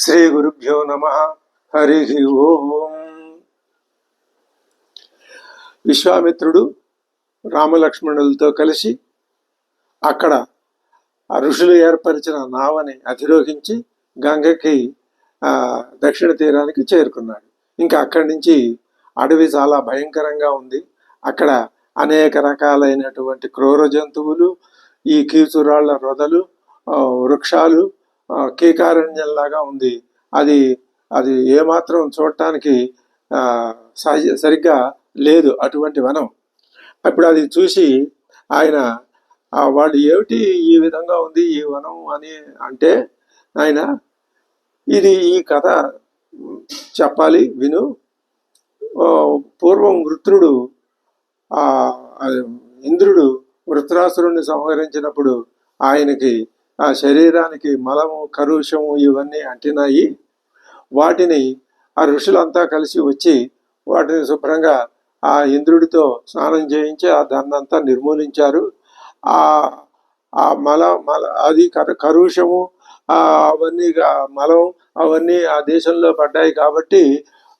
శ్రీ గురుభ్యో నమ. హరి ఓం. విశ్వామిత్రుడు రామలక్ష్మణులతో కలిసి అక్కడ ఋషులు ఏర్పరిచిన నావని అధిరోహించి గంగకి దక్షిణ తీరానికి చేరుకున్నాడు. ఇంకా అక్కడి నుంచి అడవి చాలా భయంకరంగా ఉంది. అక్కడ అనేక రకాలైనటువంటి క్రూర జంతువులు ఈ కీచురాళ్ళ రొదలు వృక్షాలు కీకారణ్యంలాగా ఉంది. అది అది ఏమాత్రం చూడటానికి సహజ సరిగ్గా లేదు అటువంటి వనం. అప్పుడు అది చూసి ఆయన వాళ్ళు ఏమిటి ఈ విధంగా ఉంది ఈ వనం అని అంటే ఆయన ఇది ఈ కథ చెప్పాలి విను. పూర్వం వృత్రుడు ఇంద్రుడు వృత్రాసురుణ్ణి సంహరించినప్పుడు ఆయనకి ఆ శరీరానికి మలము కరుషము ఇవన్నీ అంటినాయి. వాటిని ఆ ఋషులంతా కలిసి వచ్చి వాటిని శుభ్రంగా ఆ ఇంద్రుడితో స్నానం చేయించి ఆ దాన్నంతా నిర్మూలించారు. ఆ ఆ మల మల అది కరుషము అవన్నీ మలం అవన్నీ ఆ దేశంలో పడ్డాయి కాబట్టి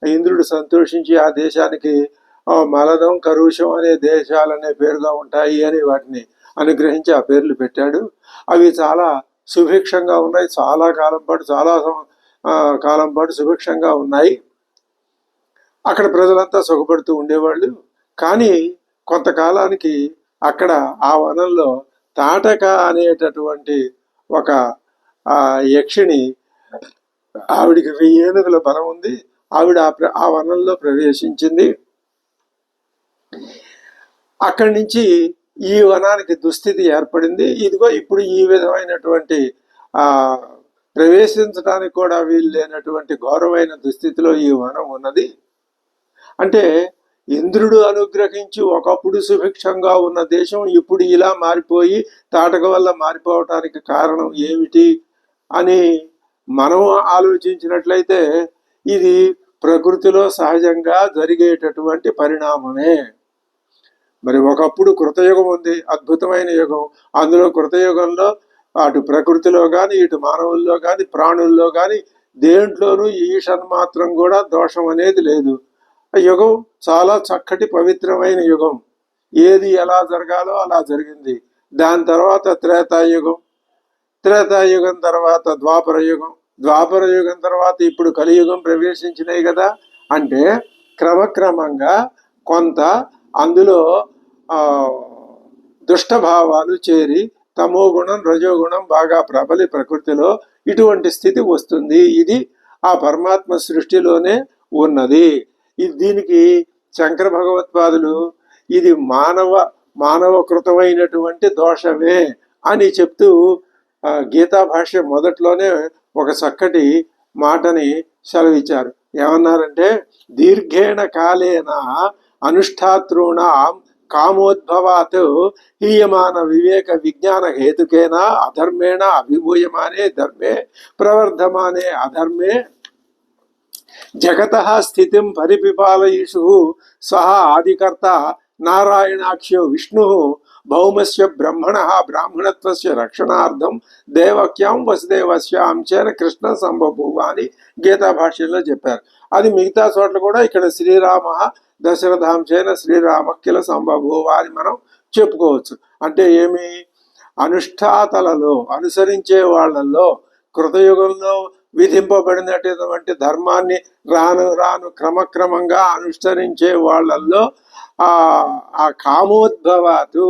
ఇంద్రుడు సంతోషించి ఆ దేశానికి మలదం కరుషం అనే దేశాలనే పేరుగా ఉంటాయి అని వాటిని అనుగ్రహించి ఆ పేర్లు పెట్టాడు. అవి చాలా సుభిక్షంగా ఉన్నాయి. చాలా కాలం పాటు చాలా కాలం పాటు సుభిక్షంగా ఉన్నాయి. అక్కడ ప్రజలంతా సుఖపడుతూ ఉండేవాళ్ళు. కానీ కొంతకాలానికి అక్కడ ఆ వనంలో తాటక అనేటటువంటి ఒక యక్షిణి ఆవిడికి వెయ్యి ఏనుగుల బలం ఉంది. ఆవిడ ఆ వనంలో ప్రవేశించింది. అక్కడి నుంచి ఈ వనానికి దుస్థితి ఏర్పడింది. ఇదిగో ఇప్పుడు ఈ విధమైనటువంటి ఆ ప్రవేశించడానికి కూడా వీలు లేనటువంటి ఘోరమైన దుస్థితిలో ఈ వనం ఉన్నది. అంటే ఇంద్రుడు అనుగ్రహించి ఒకప్పుడు సుభిక్షంగా ఉన్న దేశం ఇప్పుడు ఇలా మారిపోయి తాటక వల్ల మారిపోవటానికి కారణం ఏమిటి అని మనం ఆలోచించినట్లయితే ఇది ప్రకృతిలో సహజంగా జరిగేటటువంటి పరిణామమే. మరి ఒకప్పుడు కృతయుగం ఉంది అద్భుతమైన యుగం. అందులో కృతయుగంలో అటు ప్రకృతిలో కానీ ఇటు మానవుల్లో కానీ ప్రాణుల్లో కానీ దేంట్లోనూ ఈషన్ మాత్రం కూడా దోషం అనేది లేదు. ఆ యుగం చాలా చక్కటి పవిత్రమైన యుగం. ఏది ఎలా జరగాలో అలా జరిగింది. దాని తర్వాత త్రేతాయుగం. త్రేతాయుగం తర్వాత ద్వాపర యుగం. ద్వాపర యుగం తర్వాత ఇప్పుడు కలియుగం ప్రవేశించినాయి కదా. అంటే క్రమక్రమంగా కొంత అందులో దుష్టభావాలు చేరి తమో గుణం రజోగుణం బాగా ప్రబలి ప్రకృతిలో ఇటువంటి స్థితి వస్తుంది. ఇది ఆ పరమాత్మ సృష్టిలోనే ఉన్నది. ఇది దీనికి శంకర భగవత్పాదులు ఇది మానవ మానవకృతమైనటువంటి దోషమే అని చెప్తూ గీతా భాష్య మొదట్లోనే ఒక చక్కటి మాటని సెలవిచ్చారు. ఏమన్నారంటే దీర్ఘేణ కాలేన అనుష్ఠాతృణాం కామోద్భవాత్. హీయమాన వివేక విజ్ఞాన హేతుకేన అధర్మేణ అభిభూయమానే ధర్మే ప్రవర్ధమానే అధర్మే. జగత స్థితిం పరిపిపాలయీషు. సహ ఆదికర్త నారాయణాఖ్యో విష్ణు. భౌమస్య బ్రహ్మణ బ్రాహ్మణత్వస్య రక్షణార్థం. దేవక్యాం వసుదేవస్యాం చేన కృష్ణ సంబభూవ అని గీతా భాష్యంలో చెప్పారు. అది మిగతా చోట్ల కూడా ఇక్కడ శ్రీరామ దశరథాంశైన శ్రీరామ కిల సంబభూవ అని మనం చెప్పుకోవచ్చు. అంటే ఏమి? అనుష్ఠాతలలో అనుసరించే వాళ్ళల్లో కృతయుగంలో విధింపబడినటువంటి ధర్మాన్ని రాను రాను క్రమక్రమంగా అనుసరించే వాళ్ళల్లో ఆ ఆ కామోద్భవాతు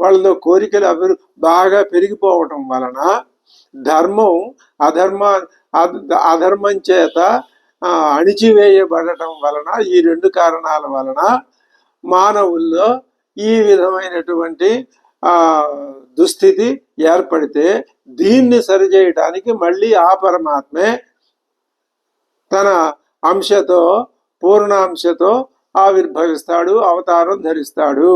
వాళ్ళలో కోరికలు అభివృ బాగా పెరిగిపోవటం వలన ధర్మం అధర్మ అధర్మం చేత అణిచివేయబడటం వలన ఈ రెండు కారణాల వలన మానవుల్లో ఈ విధమైనటువంటి దుస్థితి ఏర్పడితే దీన్ని సరిచేయటానికి మళ్ళీ ఆ పరమాత్మే తన అంశతో పూర్ణాంశతో ఆవిర్భవిస్తాడు అవతారం ధరిస్తాడు.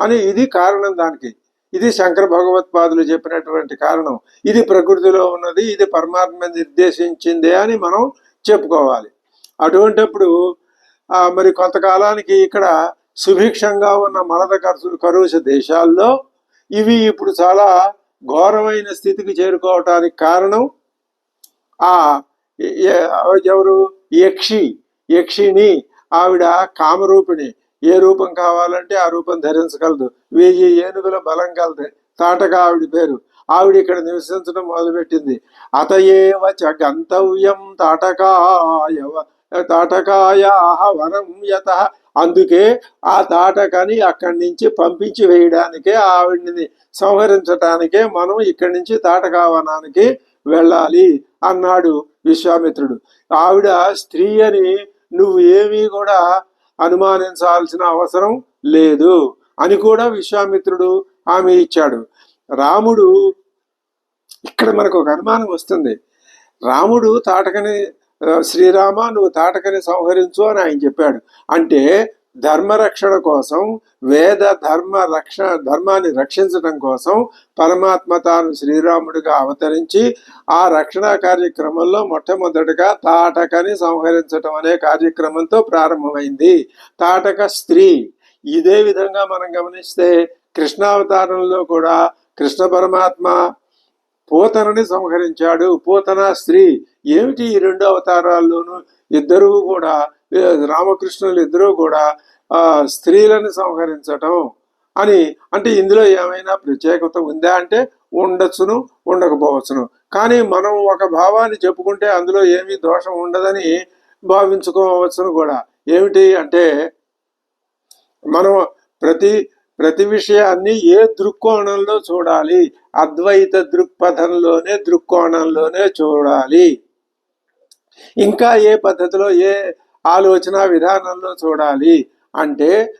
అని ఇది కారణం దానికి. ఇది శంకర భగవత్పాదులు చెప్పినటువంటి కారణం. ఇది ప్రకృతిలో ఉన్నది ఇది పరమాత్మ నిర్దేశించిందే అని మనం చెప్పుకోవాలి. అటువంటప్పుడు మరి కొంతకాలానికి ఇక్కడ సుభిక్షంగా ఉన్న మలద కరు- కరుష దేశాల్లో ఇవి ఇప్పుడు చాలా ఘోరమైన స్థితికి చేరుకోవటానికి కారణం ఆ ఎవరు? యక్షి. యక్షిని ఆవిడ కామరూపిణి. ఏ రూపం కావాలంటే ఆ రూపం ధరించగలదు. వెయ్యి ఏనుగుల బలం కలదు. తాటగా ఆవిడ పేరు. ఆవిడ ఇక్కడ నివసించడం మొదలుపెట్టింది. అతయేవ చ గంతవ్యం తాటకాయవ తాటకాయ వనం యత. అందుకే ఆ తాటకని అక్కడి నుంచి పంపించి వేయడానికే ఆవిడ్ని సంహరించటానికే మనం ఇక్కడి నుంచి తాటకావనానికి వెళ్ళాలి అన్నాడు విశ్వామిత్రుడు. ఆవిడ స్త్రీ అని నువ్వు ఏమీ కూడా అనుమానించాల్సిన అవసరం లేదు అని కూడా విశ్వామిత్రుడు ఆమె ఇచ్చాడు. రాముడు ఇక్కడ మనకు ఒక అనుమానం వస్తుంది. రాముడు తాటకని శ్రీరామ నువ్వు తాటకని సంహరించు అని ఆయన చెప్పాడు. అంటే ధర్మరక్షణ కోసం వేద ధర్మ రక్ష ధర్మాన్ని రక్షించడం కోసం పరమాత్మ తాను శ్రీరాముడిగా అవతరించి ఆ రక్షణ కార్యక్రమంలో మొట్టమొదటిగా తాటకని సంహరించటం అనే కార్యక్రమంతో ప్రారంభమైంది. తాటక స్త్రీ. ఇదే విధంగా మనం గమనిస్తే కృష్ణావతారంలో కూడా కృష్ణ పరమాత్మ పూతనని సంహరించాడు. పోతన స్త్రీ ఏమిటి ఈ రెండు అవతారాల్లోనూ? ఇద్దరు కూడా రామకృష్ణులు ఇద్దరూ కూడా స్త్రీలను సంహరించటం అని అంటే ఇందులో ఏమైనా ప్రత్యేకత ఉందా అంటే ఉండొచ్చును ఉండకపోవచ్చును. కానీ మనం ఒక భావాన్ని చెప్పుకుంటే అందులో ఏమీ దోషం ఉండదని భావించుకోవచ్చును కూడా. ఏమిటి అంటే మనం ప్రతి ప్రతి విషయాన్ని ఏ దృక్కోణంలో చూడాలి? అద్వైత దృక్పథంలోనే దృక్కోణంలోనే చూడాలి. ఇంకా ఏ పద్ధతిలో ఏ ఆలోచన విధానంలో చూడాలి? అంటే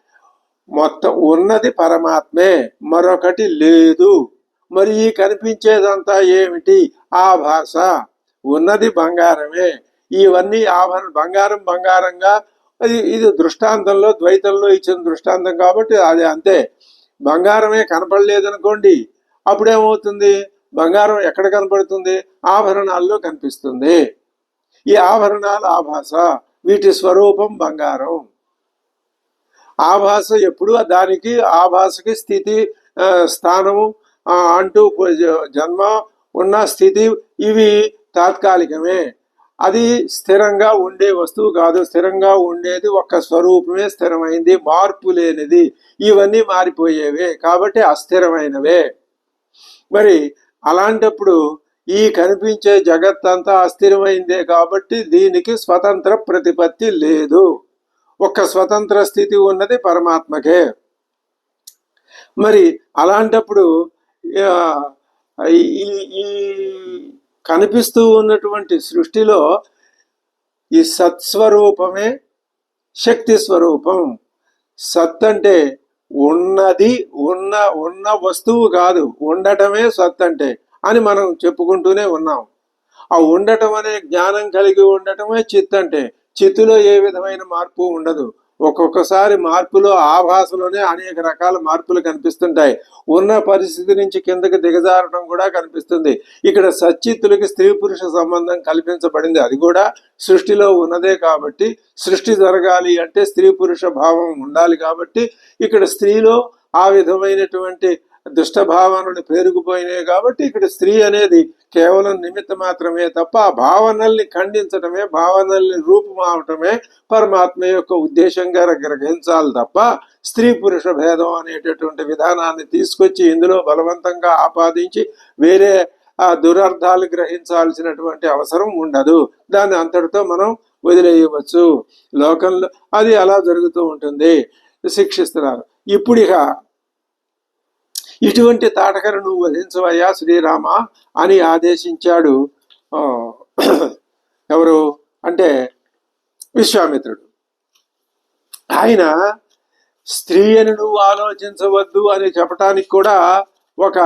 మొత్తం ఉన్నది పరమాత్మే మరొకటి లేదు. మరి ఈ కనిపించేదంతా ఏమిటి? ఆ భాష. ఉన్నది బంగారమే. ఇవన్నీ ఆభరణ బంగారం బంగారంగా అది ఇది దృష్టాంతంలో ద్వైతంలో ఇచ్చిన దృష్టాంతం కాబట్టి అది అంతే. బంగారమే కనపడలేదనుకోండి అప్పుడేమవుతుంది? బంగారం ఎక్కడ కనపడుతుంది? ఆభరణాల్లో కనిపిస్తుంది. ఈ ఆభరణాలు ఆభాస వీటి స్వరూపం బంగారం. ఆభాస ఎప్పుడు దానికి ఆభాసకి స్థితి స్థానము అంటూ జన్మ ఉన్న స్థితి ఇవి తాత్కాలికమే. అది స్థిరంగా ఉండే వస్తువు కాదు. స్థిరంగా ఉండేది ఒక్క స్వరూపమే స్థిరమైంది. మార్పు లేనిది. ఇవన్నీ మారిపోయేవే. కాబట్టి అస్థిరమైనవే. మరి అలాంటప్పుడు ఈ కనిపించే జగత్తంతా అస్థిరమైందే కాబట్టి దీనికి స్వతంత్ర ప్రతిపత్తి లేదు. ఒక స్వతంత్ర స్థితి ఉన్నది పరమాత్మకే. మరి అలాంటప్పుడు ఈ ఈ కనిపిస్తూ ఉన్నటువంటి సృష్టిలో ఈ సత్స్వరూపమే శక్తి స్వరూపం. సత్ అంటే ఉన్నది ఉన్న ఉన్న వస్తువు కాదు. ఉండటమే సత్ అంటే అని మనం చెప్పుకుంటూనే ఉన్నాం. ఆ ఉండటం అనే జ్ఞానం కలిగి ఉండటమే చిత్ అంటే చిత్తులో ఏ విధమైన మార్పు ఉండదు. ఒక్కొక్కసారి మార్పులో ఆభాసలోనే అనేక రకాల మార్పులు కనిపిస్తుంటాయి. ఉన్న పరిస్థితి నుంచి కిందకి దిగజారడం కూడా కనిపిస్తుంది. ఇక్కడ సచ్చిత్తులకి స్త్రీ పురుష సంబంధం కల్పించబడింది. అది కూడా సృష్టిలో ఉన్నదే కాబట్టి సృష్టి జరగాలి అంటే స్త్రీ పురుష భావం ఉండాలి కాబట్టి ఇక్కడ స్త్రీలో ఆ విధమైనటువంటి దుష్టభావనలు పేరుకుపోయినాయి కాబట్టి ఇక్కడ స్త్రీ అనేది కేవలం నిమిత్త మాత్రమే తప్ప ఆ భావనల్ని ఖండించడమే భావనల్ని రూపుమావటమే పరమాత్మ యొక్క ఉద్దేశంగా గ్రహించాలి తప్ప స్త్రీ పురుష భేదం అనేటటువంటి విధానాన్ని తీసుకొచ్చి ఇందులో బలవంతంగా ఆపాదించి వేరే ఆ దురర్థాలు గ్రహించాల్సినటువంటి అవసరం ఉండదు. దాన్ని అంతటితో మనం వదిలేయవచ్చు. లోకంలో అది అలా జరుగుతూ ఉంటుంది. శిక్షిస్తున్నారు. ఇప్పుడు ఇక ఇటువంటి తాటకను నువ్వు వధించవయ్యా శ్రీరామ అని ఆదేశించాడు ఎవరు అంటే విశ్వామిత్రుడు. ఆయన స్త్రీ అని నువ్వు ఆలోచించవద్దు అని చెప్పటానికి కూడా ఒక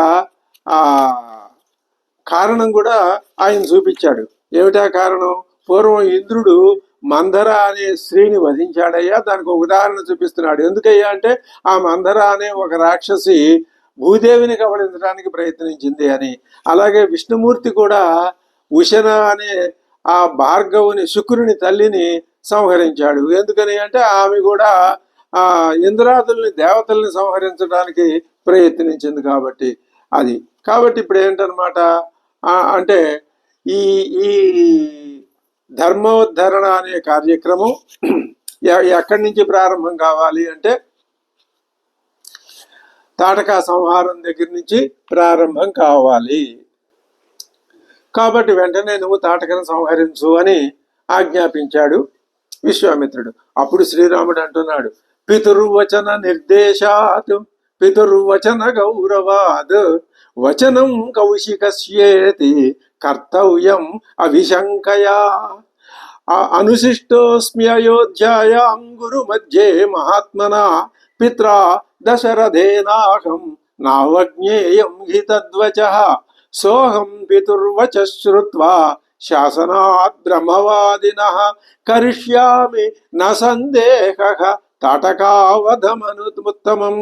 కారణం కూడా ఆయన చూపించాడు. ఏమిటా కారణం? పూర్వం ఇంద్రుడు మందర అనే స్త్రీని వధించాడయ్యా దానికి ఒక ఉదాహరణ చూపిస్తున్నాడు. ఎందుకయ్యా అంటే ఆ మందర అనే ఒక రాక్షసి భూదేవిని కబళించడానికి ప్రయత్నించింది అని. అలాగే విష్ణుమూర్తి కూడా ఉషన అనే ఆ భార్గవుని శుక్రుని తల్లిని సంహరించాడు. ఎందుకని అంటే ఆమె కూడా ఆ ఇంద్రాదుల్ని దేవతల్ని సంహరించడానికి ప్రయత్నించింది కాబట్టి అది. కాబట్టి ఇప్పుడు ఏంటనమాట అంటే ఈ ఈ ధర్మోద్ధరణ అనే కార్యక్రమం ఎక్కడి నుంచి ప్రారంభం కావాలి అంటే తాటకా సంహారం దగ్గర నుంచి ప్రారంభం కావాలి. కాబట్టి వెంటనే నువ్వు తాటకను సంహరించు అని ఆజ్ఞాపించాడు విశ్వామిత్రుడు. అప్పుడు శ్రీరాముడు అంటున్నాడు పితుర్వచన నిర్దేశాత్ పితుర్వచన గౌరవాద్ వచనం కౌశికస్యేతి కర్తవ్యం అవిశంకయా అనుశిష్టోస్మి అయోధ్యాయాం గురు మధ్యే మహాత్మనా పిత్రా దశరథేనాహం నావజ్ఞేయం హి తద్వచ సోహం పితుర్వచ శ్రుత్వా శాసనాత్ బ్రహ్మవాదిన కరిష్యామి న సందేహ తాటకావధమనుత్తమం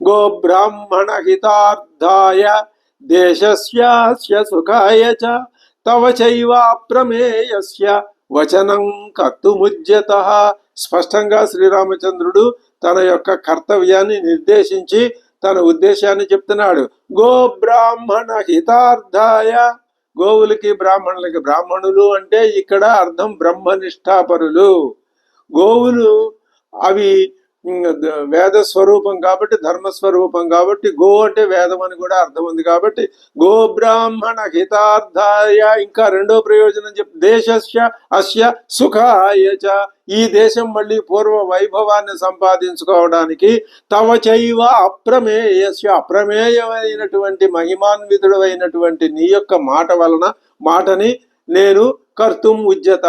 గోబ్రాహ్మణ హితార్థాయ దేశస్యాస్య సుఖాయ చ తవ చైవాప్రమేయస్య వచనం కర్తుముజ్యత స్పష్టంగా శ్రీరామచంద్రుడు తన యొక్క కర్తవ్యాన్ని నిర్దేశించి తన ఉద్దేశాన్ని చెప్తున్నాడు. గో బ్రాహ్మణ హితార్థాయ. గోవులకి బ్రాహ్మణులకి బ్రాహ్మణులు అంటే ఇక్కడ అర్థం బ్రహ్మనిష్టాపరులు గోవులు అవి వేద స్వరూపం కాబట్టి ధర్మస్వరూపం కాబట్టి గో అంటే వేదం అని కూడా అర్థం ఉంది కాబట్టి గో బ్రాహ్మణ హితార్థాయ ఇంకా రెండో ప్రయోజనం చెప్ దేశస్య అస్య సుఖాయ చ. ఈ దేశం మళ్ళీ పూర్వ వైభవాన్ని సంపాదించుకోవడానికి తవ చైవ అప్రమేయస్య. అప్రమేయమైనటువంటి మహిమాన్వితుడు అయినటువంటి నీ యొక్క మాట వలన మాటని నేను కర్తుం ఉద్యత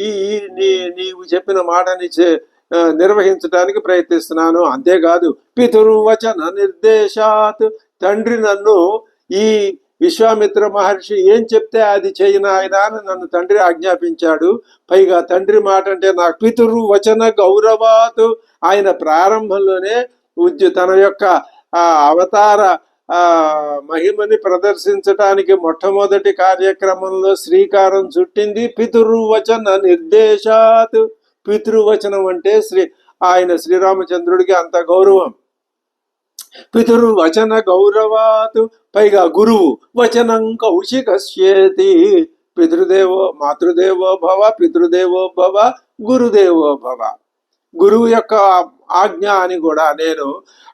ఈ నీ నీవు చెప్పిన మాటని చే- నిర్వహించడానికి ప్రయత్నిస్తున్నాను. అంతేకాదు పితుర్వచన నిర్దేశాత్. తండ్రి నన్ను ఈ విశ్వామిత్ర మహర్షి ఏం చెప్తే అది చేయను ఆయన అని నన్ను తండ్రి ఆజ్ఞాపించాడు. పైగా తండ్రి మాట అంటే నాకు పితురు వచన గౌరవాత్. ఆయన ప్రారంభంలోనే ఉద్య తన యొక్క అవతార మహిమని ప్రదర్శించటానికి మొట్టమొదటి కార్యక్రమంలో శ్రీకారం చుట్టింది. పితురు వచన నిర్దేశాత్. పితృవచనం అంటే శ్రీ ఆయన శ్రీరామచంద్రుడికి అంత గౌరవం. పితృవచన గౌరవాత్ పైగా గురువు వచనం కౌశికస్యేతి. పితృదేవో మాతృదేవో భవ పితృదేవో భవ గురుదేవో భవ. గురువు యొక్క ఆజ్ఞ అని కూడా నేను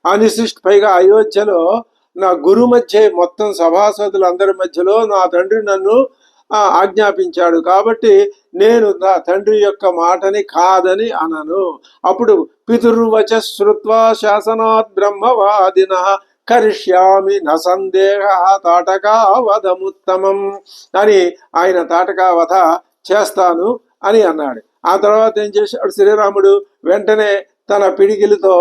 అనిశిష్ట పైగా అయోధ్యలో నా గురు మధ్య మొత్తం సభాసదులందరి మధ్యలో నా తండ్రి నన్ను ఆజ్ఞాపించాడు. కాబట్టి నేను నా తండ్రి యొక్క మాటని కాదని అనను. అప్పుడు పితుర్వచ శ్రుత్వా శాసనాత్ బ్రహ్మవాదిన కరిష్యామి న సందేహ తాటకావధముత్తమం అని ఆయన తాటకావధ చేస్తాను అని అన్నాడు. ఆ తర్వాత ఏం చేశాడు శ్రీరాముడు? వెంటనే తన పిడికిలతో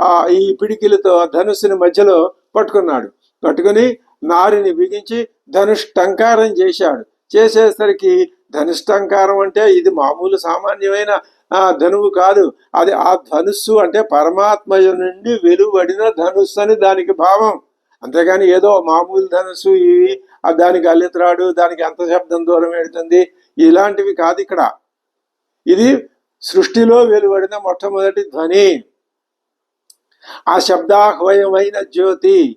ఆ ఈ పిడికిలతో ధనుస్సుని మధ్యలో పట్టుకున్నాడు. పట్టుకుని నారిని బిగించి ధనుష్టంకారం చేశాడు. చేసేసరికి ధనుష్టంకారం అంటే ఇది మామూలు సామాన్యమైన ధనువు కాదు. అది ఆ ధనుస్సు అంటే పరమాత్మ నుండి వెలువడిన ధనుస్సు అని దానికి భావం. అంతేగాని ఏదో మామూలు ధనుస్సు ఇవి ఆ దానికి అల్లిత్రాడు దానికి ఎంత శబ్దం దూరం వెళుతుంది. ఇలాంటివి కాదు ఇక్కడ. ఇది సృష్టిలో వెలువడిన మొట్టమొదటి ధ్వని. ఆ శబ్దాహ్వయమైన జ్యోతి.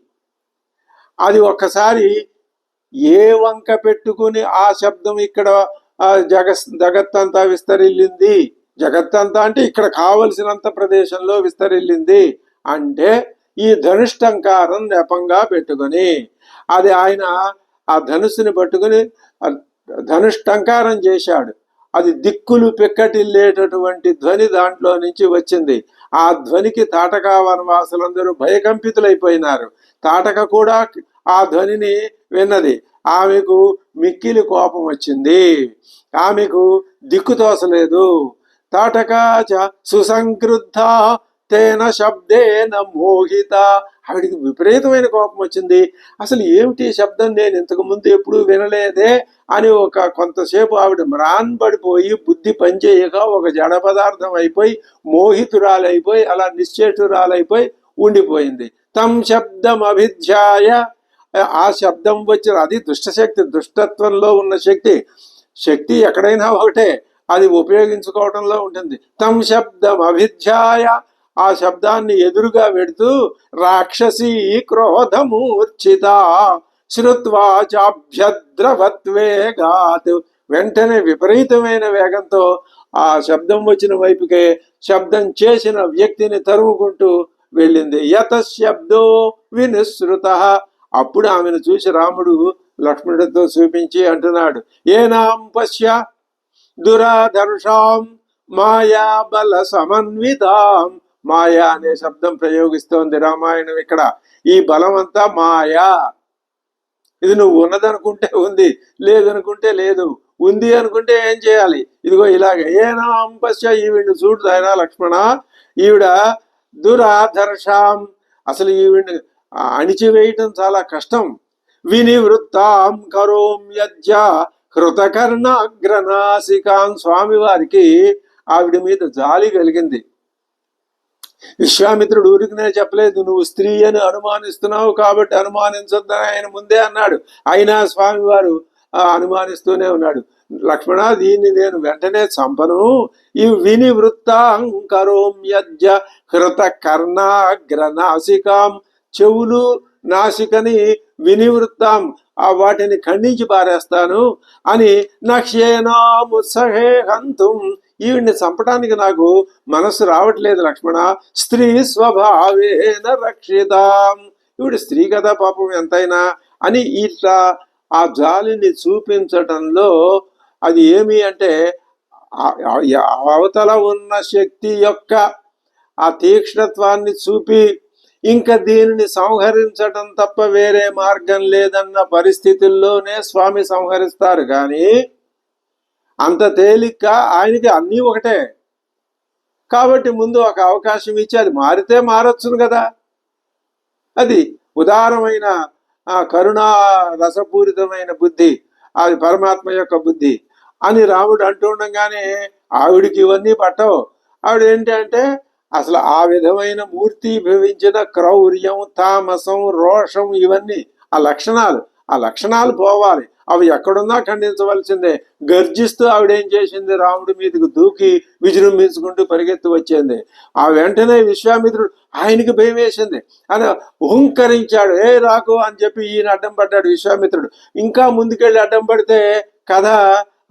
అది ఒక్కసారి ఏ వంక పెట్టుకుని ఆ శబ్దం ఇక్కడ జగ జగత్తంతా విస్తరిల్లింది. జగత్తంతా అంటే ఇక్కడ కావలసినంత ప్రదేశంలో విస్తరిల్లింది. అంటే ఈ ధనుష్టంకారం నెపంగా పెట్టుకొని అది ఆయన ఆ ధనుసుని పట్టుకుని ధనుష్టంకారం చేశాడు. అది దిక్కులు పెక్కటిల్లేటటువంటి ధ్వని దాంట్లో నుంచి వచ్చింది. ఆ ధ్వనికి తాటకా వనవాసులందరూ భయకంపితులైపోయినారు. తాటక కూడా ఆ ధ్వనిని విన్నది. ఆమెకు మిక్కిలి కోపం వచ్చింది. ఆమెకు దిక్కు తోసలేదు. తాటకాచ సుసంక్రుద్ధ తేన శబ్దేన మోహిత. ఆవిడికి విపరీతమైన కోపం వచ్చింది. అసలు ఏమిటి శబ్దం? నేను ఇంతకు ముందు ఎప్పుడూ వినలేదే అని ఒక కొంతసేపు ఆవిడ మ్రాన్బడిపోయి బుద్ధి పనిచేయక ఒక జడ పదార్థం అయిపోయి మోహితురాలైపోయి అలా నిశ్చేతురాలైపోయి ఉండిపోయింది. తం శబ్దం అభిధ్యాయ ఆ శబ్దం వచ్చిన అది దుష్టశక్తి దుష్టత్వంలో ఉన్న శక్తి. శక్తి ఎక్కడైనా ఒకటే అది ఉపయోగించుకోవడంలో ఉంటుంది. తం శబ్దం అభిధ్యాయ ఆ శబ్దాన్ని ఎదురుగా పెడుతూ రాక్షసి క్రోధమూర్ఛిత శ్రుత్వా చాభ్యద్రవత్వేగాత్ వెంటనే విపరీతమైన వేగంతో ఆ శబ్దం వచ్చిన వైపుకే శబ్దం చేసిన వ్యక్తిని తరువుకుంటూ వెళ్ళింది. యత శబ్దో వినిశ్రుత. అప్పుడు ఆమెను చూసి రాముడు లక్ష్మణుడితో చూపించి అంటున్నాడు ఏనాం పశ్య దురాధర్షాం మాయా బల సమన్వితాం. మాయా అనే శబ్దం ప్రయోగిస్తోంది రామాయణం ఇక్కడ. ఈ బలం అంతా మాయా. ఇది నువ్వు ఉన్నదనుకుంటే ఉంది లేదనుకుంటే లేదు ఉంది అనుకుంటే ఏం చేయాలి? ఇదిగో ఇలాగ ఏనా అంపశ్య ఈవిడ్ని చూడు ఆయన లక్ష్మణ ఈవిడ దురాధర్షాం. అసలు ఈవిడ్ని అణిచివేయటం చాలా కష్టం. వినివృత్తాం కరోం యజ్జ హృతకర్ణాగ్రనాసికాం స్వామి వారికి ఆవిడ మీద జాలి కలిగింది. విశ్వామిత్రుడు ఊరికినే చెప్పలేదు నువ్వు స్త్రీ అని అనుమానిస్తున్నావు కాబట్టి అనుమానించొద్దని ఆయన ముందే అన్నాడు. అయినా స్వామివారు అనుమానిస్తూనే ఉన్నాడు. లక్ష్మణ దీన్ని నేను వెంటనే చంపను. ఈ విని వృత్తాంకరోం యజ్జ హృత కర్ణాగ్రనాసికాం చెవులు నాసికని వినివృత్తాం. ఆ వాటిని ఖండించి పారేస్తాను అని నక్ష్యేనాముత్సహే హంతుం ఈవిడ్ని చంపడానికి నాకు మనసు రావట్లేదు లక్ష్మణ. స్త్రీ స్వభావేన రక్షితాం. ఈవిడ స్త్రీ కదా పాపం ఎంతైనా అని ఇట్లా ఆ జాలిని చూపించటంలో అది ఏమి అంటే అవతల ఉన్న శక్తి యొక్క ఆ తీక్ష్ణత్వాన్ని చూపి ఇంకా దీనిని సంహరించటం తప్ప వేరే మార్గం లేదన్న పరిస్థితుల్లోనే స్వామి సంహరిస్తారు. కానీ అంత తేలిక ఆయనకి అన్నీ ఒకటే. కాబట్టి ముందు ఒక అవకాశం ఇచ్చి అది మారితే మారొచ్చును కదా. అది ఉదారమైన కరుణా రసపూరితమైన బుద్ధి అది పరమాత్మ యొక్క బుద్ధి అని రాముడు అంటుండగానే ఆవిడికి ఇవన్నీ పట్టవు. ఆవిడ ఏంటంటే అసలు ఆ విధమైన మూర్తి భవించిన క్రౌర్యం తామసం రోషం ఇవన్నీ ఆ లక్షణాలు. ఆ లక్షణాలు పోవాలి. అవి ఎక్కడున్నా ఖండించవలసిందే. గర్జిస్తూ ఆవిడేం చేసింది? రాముడి మీదకి దూకి విజృంభించుకుంటూ పరిగెత్తి వచ్చింది. ఆ వెంటనే విశ్వామిత్రుడు ఆయనకి భయం వేసింది. అని హుంకరించాడు. ఏ రాకు అని చెప్పి ఈయన అడ్డం పడ్డాడు విశ్వామిత్రుడు. ఇంకా ముందుకెళ్ళి అడ్డం పడితే కథ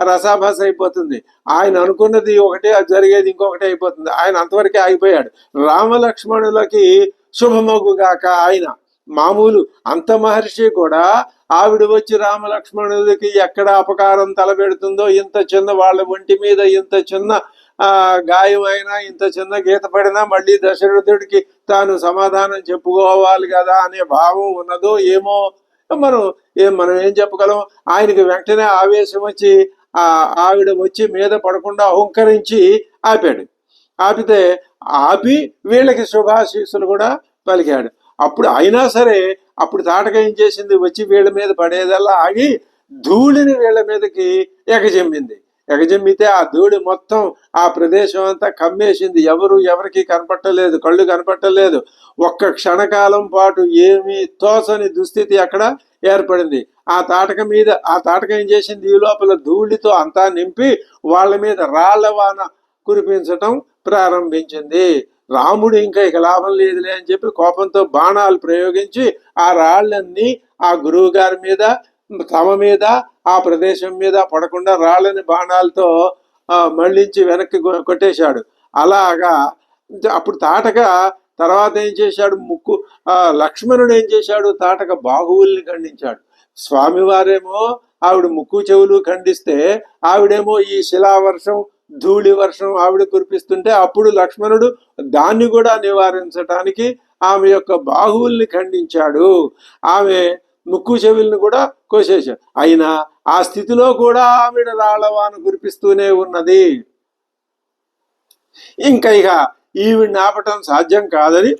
రసాభాస అయిపోతుంది. ఆయన అనుకున్నది ఒకటే అది జరిగేది ఇంకొకటి అయిపోతుంది. ఆయన అంతవరకే ఆగిపోయాడు. రామలక్ష్మణులకి శుభమగుగాక ఆయన. మామూలు అంత మహర్షి కూడా ఆవిడ వచ్చి రామలక్ష్మణులకి ఎక్కడ అపకారం తలబెడుతుందో ఇంత చిన్న వాళ్ళ ఒంటి మీద ఇంత చిన్న ఆ గాయమైనా ఇంత చిన్న గీత పడినా మళ్ళీ దశరథుడికి తాను సమాధానం చెప్పుకోవాలి కదా అనే భావం ఉన్నదో ఏమో మనం ఏం మనం ఏం చెప్పగలం? ఆయనకి వెంటనే ఆవేశం వచ్చి ఆవిడ వచ్చి మీద పడకుండా అహంకరించి ఆపాడు. ఆపితే ఆపి వీళ్ళకి శుభాశీస్సులు కూడా పలికాడు. అప్పుడు అయినా సరే అప్పుడు తాటక ఏం చేసింది? వచ్చి వీళ్ళ మీద పడేదల్లా ఆగి ధూళిని వీళ్ళ మీదకి ఎగజెమ్మింది. ఎగజమ్మితే ఆ ధూళి మొత్తం ఆ ప్రదేశం అంతా కమ్మేసింది. ఎవరు ఎవరికి కనపట్టలేదు కళ్ళు కనపట్టలేదు. ఒక్క క్షణకాలం పాటు ఏమీ తోచని దుస్థితి అక్కడ ఏర్పడింది. ఆ తాటక మీద ఆ తాటక ఏం చేసింది? ఈ లోపల ధూళితో అంతా నింపి వాళ్ళ మీద రాళ్ళ వాన కురిపించటం ప్రారంభించింది. రాముడు ఇంకా ఇక లాభం లేదులే అని చెప్పి కోపంతో బాణాలు ప్రయోగించి ఆ రాళ్ళన్నీ ఆ గురువు గారి మీద తమ మీద ఆ ప్రదేశం మీద పడకుండా రాళ్ళని బాణాలతో మళ్ళించి వెనక్కి కొట్టేశాడు. అలాగా అప్పుడు తాటక తర్వాత ఏం చేశాడు? ముక్కు లక్ష్మణుడు ఏం చేశాడు? తాటక బాహువుల్ని ఖండించాడు. స్వామివారేమో ఆవిడ ముక్కు చెవులు ఖండిస్తే ఆవిడేమో ఈ శిలావర్షం ధూళి వర్షం ఆవిడ కురిపిస్తుంటే అప్పుడు లక్ష్మణుడు దాన్ని కూడా నివారించటానికి ఆమె యొక్క బాహువుల్ని ఖండించాడు. ఆమె ముక్కు చెవులను కూడా కోసేశాడు. అయినా ఆ స్థితిలో కూడా ఆవిడ రాళ్ళవాను కురిపిస్తూనే ఉన్నది. ఇంకా ఇక ఈవిడిని ఆపటం సాధ్యం కాదని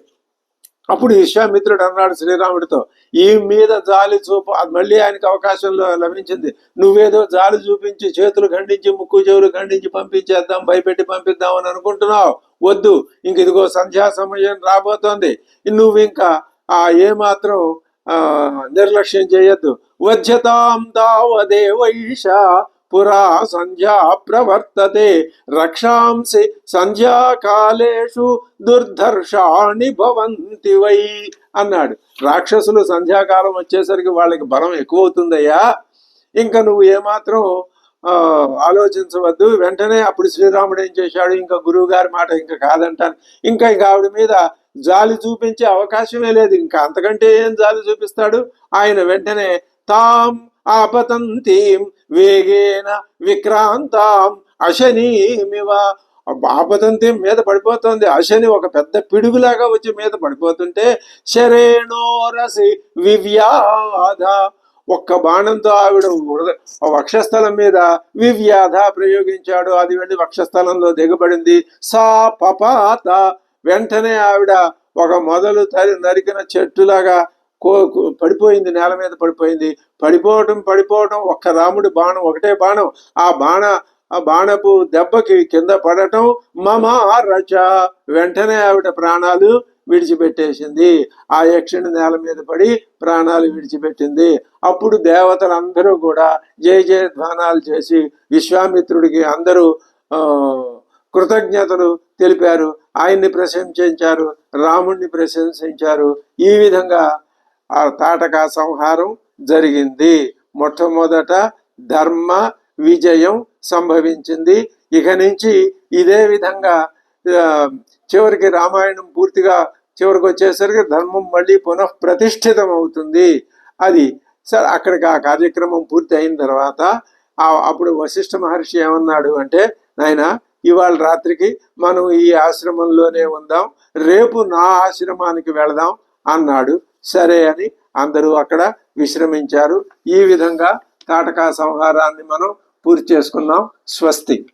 అప్పుడు విశ్వామిత్రుడు అన్నాడు శ్రీరాముడితో ఈ మీద జాలి చూపు మళ్ళీ ఆయనకు అవకాశం లభించింది. నువ్వేదో జాలి చూపించి చేతులు ఖండించి ముక్కు చెవులు ఖండించి పంపించేద్దాం భయపెట్టి పంపిద్దాం అని అనుకుంటున్నావు. వద్దు ఇంక ఇదిగో సంధ్యా సమయం రాబోతోంది. నువ్వు ఇంకా ఆ ఏమాత్రం నిర్లక్ష్యం చేయొద్దు. వధ్యతాం దావదేవైష పురా సంధ్యా ప్రవర్తతే. రక్షాంసి సంధ్యాకాలేషు దుర్ధర్షాణి భవంతి వై అన్నాడు. రాక్షసులు సంధ్యాకాలం వచ్చేసరికి వాళ్ళకి బలం ఎక్కువ అవుతుందయ్యా ఇంకా నువ్వు ఏమాత్రం ఆలోచించవద్దు. వెంటనే అప్పుడు శ్రీరాముడు ఏం చేశాడు? ఇంకా గురువు గారి మాట ఇంకా కాదంటాను. ఇంకా ఇంకా ఆవిడ మీద జాలి చూపించే అవకాశమే లేదు. ఇంకా అంతకంటే ఏం జాలి చూపిస్తాడు? ఆయన వెంటనే తాం ఆపతంతీం వేగేన విక్రాంతాం అశనీమివ. ఆపతంతీం మీద పడిపోతుంది. అశని ఒక పెద్ద పిడుగులాగా వచ్చి మీద పడిపోతుంటే శరేణోరసి వివ్యాధ. ఒక్క బాణంతో ఆవిడ వక్షస్థలం మీద వివ్యాధ ప్రయోగించాడు. అది వెళ్ళి వక్షస్థలంలో దిగబడింది. సా పపాత వెంటనే ఆవిడ ఒక మొదలు తరి నరికిన చెట్టులాగా కో కో- పడిపోయింది నేల మీద పడిపోయింది. పడిపోవటం పడిపోవటం ఒక్క రాముడి బాణం ఒకటే బాణం. ఆ బాణ ఆ బాణపు దెబ్బకి కింద పడటం మమ రచ వెంటనే ఆవిడ ప్రాణాలు విడిచిపెట్టేసింది. ఆ యక్షిణి నేల మీద పడి ప్రాణాలు విడిచిపెట్టింది. అప్పుడు దేవతలందరూ కూడా జయ జయధ్వానాలు చేసి విశ్వామిత్రుడికి అందరూ ఆ, కృతజ్ఞతలు తెలిపారు. ఆయన్ని ప్రశంసించారు. రాముణ్ణి ప్రశంసించారు. ఈ విధంగా ఆ తాటక సంహారం జరిగింది. మొట్టమొదట ధర్మ విజయం సంభవించింది. ఇక నుంచి ఇదే విధంగా చివరికి రామాయణం పూర్తిగా చివరికి వచ్చేసరికి ధర్మం మళ్ళీ పునఃప్రతిష్ఠితం అవుతుంది అది సరే అక్కడికి ఆ కార్యక్రమం పూర్తి అయిన తర్వాత అప్పుడు వశిష్ఠ మహర్షి ఏమన్నాడు అంటే నాయన ఇవాళ రాత్రికి మనం ఈ ఆశ్రమంలోనే ఉందాం. రేపు నా ఆశ్రమానికి వెళదాం అన్నాడు. సరే అని అందరూ అక్కడ విశ్రమించారు. ఈ విధంగా తాటకా సంహారాన్ని మనం పూర్తి చేసుకున్నాం స్వస్తి.